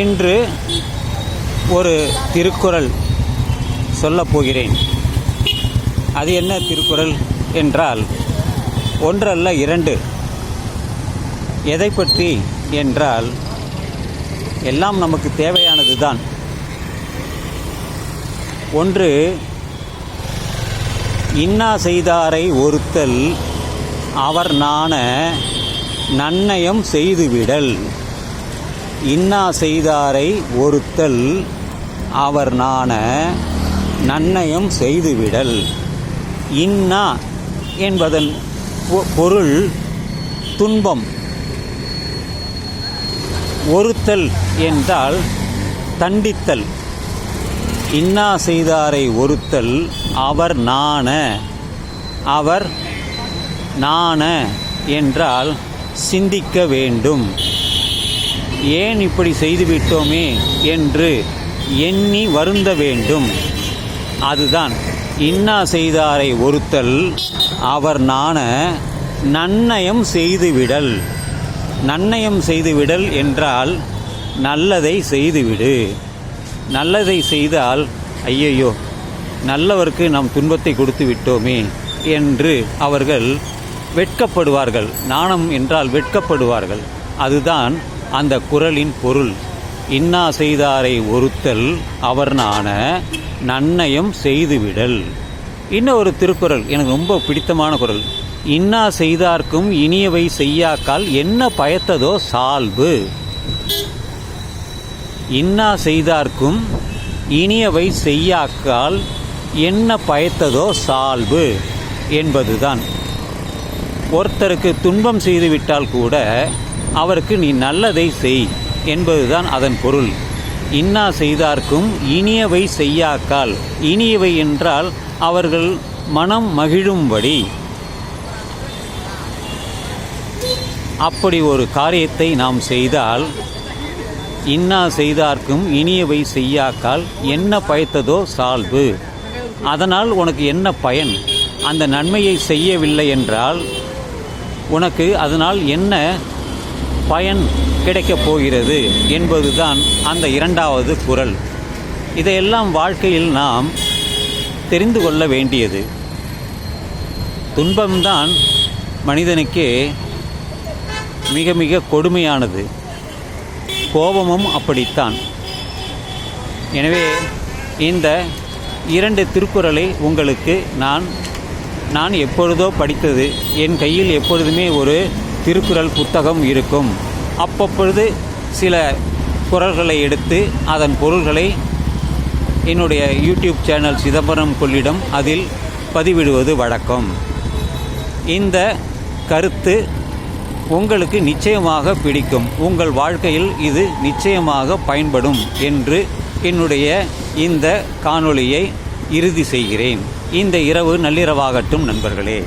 இன்று ஒரு திருக்குறள் சொல்லப் போகிறேன். அது என்ன திருக்குறள் என்றால் ஒன்றல்ல இரண்டு. எதை பற்றி என்றால் எல்லாம் நமக்கு தேவையானது தான் ஒன்று இன்னா செய்தாரை ஒருத்தல் அவர் நாண நன்னயம் செய்துவிடல். இன்னா செய்தாரை ஒருத்தல் அவர் நாண நன்னயம் செய்துவிடல். இன்னா என்பதன் பொ- பொருள் துன்பம். ஒருத்தல் என்றால் தண்டித்தல். இன்னா செய்தாரை ஒருத்தல் அவர் நாண அவர் நாண என்றால் சிந்திக்க வேண்டும். ஏன் இப்படி செய்துவிட்டோமே என்று எண்ணி வருந்த வேண்டும். அதுதான் இன்னா செய்தாரை ஒருத்தல் அவர் நாண நன்னயம் செய்துவிடல். நன்னயம் செய்துவிடல் என்றால் நல்லதை செய்துவிடு. நல்லதை செய்தால் ஐயையோ நல்லவருக்கு நாம் துன்பத்தை கொடுத்து விட்டோமே என்று அவர்கள் வெட்கப்படுவார்கள். நாணம் என்றால் வெட்கப்படுவார்கள். அதுதான் அந்த குறளின் பொருள் இன்னா செய்தாரை ஒருத்தல் அவர் நாண நன்னயம் செய்துவிடல். இன்னொரு திருக்குறள்? எனக்கு ரொம்ப பிடித்தமான குரல். இன்னா செய்தார்க்கும் இனியவை செய்யாக்கால் என்ன பயத்ததோ சால்பு. இன்னா செய்தார்க்கும் இனியவை செய்யாக்கால் என்ன பயத்ததோ சால்பு. என்பதுதான். ஒருத்தருக்கு துன்பம் செய்துவிட்டால் கூட அவருக்கு நீ நல்லதை செய் என்பதுதான் அதன் பொருள். இன்னா செய்தார்க்கும் இனியவை செய்யாக்கால். இனியவை என்றால் அவர்கள் மனம் மகிழும்படி. அப்படி ஒரு காரியத்தை நாம் செய்தால் இன்னா செய்தார்க்கும் இனியவை செய்யாக்கால் என்ன பயத்ததோ சால்வு அதனால் உனக்கு என்ன பயன்? அந்த நன்மையை செய்யவில்லை என்றால் உனக்கு அதனால் என்ன பயன் கிடைக்கப் போகிறது என்பதுதான் அந்த இரண்டாவது குறள் இதையெல்லாம் வாழ்க்கையில் நாம் தெரிந்து கொள்ள வேண்டியது. துன்பம்தான் மனிதனுக்கே மிக மிக கொடுமையானது. கோபமும் அப்படித்தான். எனவே இந்த இரண்டு திருக்குறளை உங்களுக்கு நான் நான் எப்பொழுதோ படித்தது. என் கையில் எப்பொழுதுமே ஒரு திருக்குறள் புத்தகம் இருக்கும். அப்பப்பொழுது சில குரல்களை எடுத்து அதன் பொருள்களை என்னுடைய யூடியூப் சேனல் சிதம்பரம் கொள்ளிடம் அதில் பதிவிடுவது வழக்கம். இந்த கருத்து உங்களுக்கு நிச்சயமாக பிடிக்கும். உங்கள் வாழ்க்கையில் இது நிச்சயமாக பயன்படும் என்று என்னுடைய இந்த காணொளியை இறுதி செய்கிறேன். இந்த இரவு நள்ளிரவாகட்டும் நண்பர்களே.